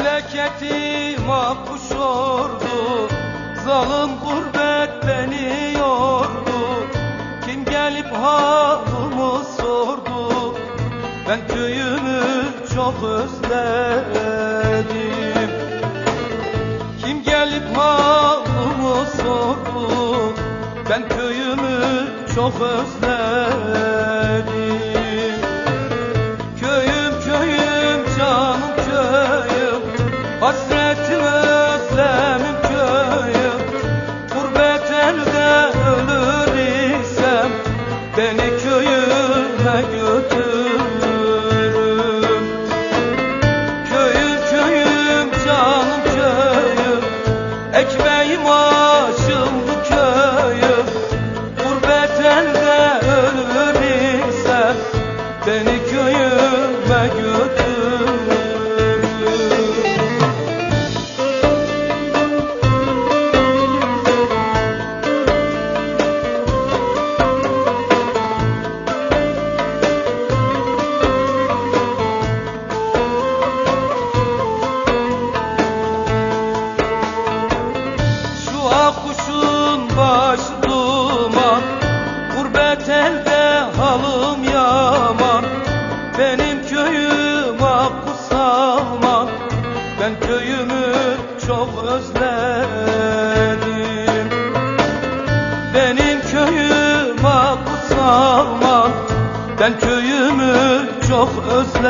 Memleketim akkuş ordu Zalim gurbet beni yordu. Kim gelip halımı sordu? Ben köyümü çok özledim. Kim gelip halımı sordu? Ben köyümü çok özledim akkuşun başı duman Gurbet elde halım yaman. Benim köyüm akkus alman Ben köyümü çok özledim. Benim köyüm akkus alman Ben köyümü çok özledim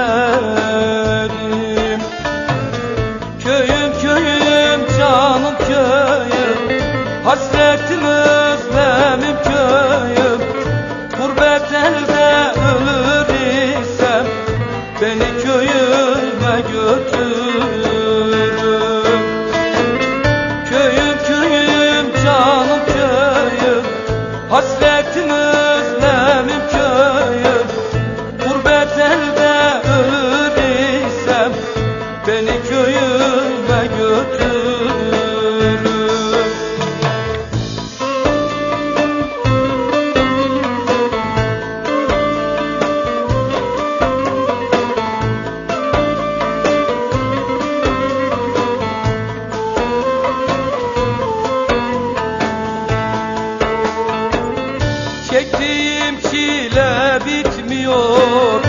Çektiğim çile bitmiyor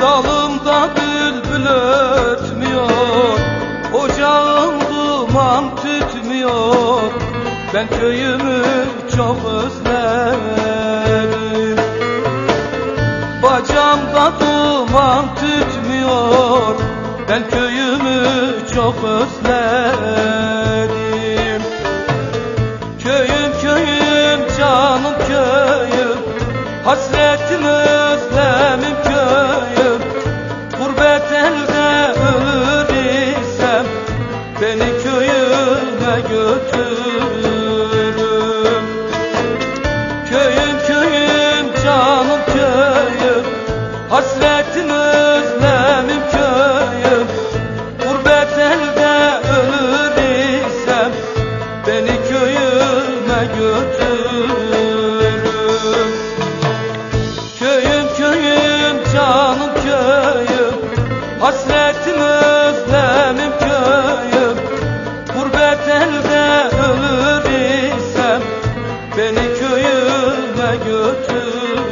Dalımda bülbül ötmüyor Ocağım duman tütmüyor Ben köyümü çok özledim. Bacamda duman tütmüyor Ben köyümü çok özledim Köyüm köyüm canım köyüm. Hasretim özlemim köyüm. Gurbet elde ölür Beni köyüme götür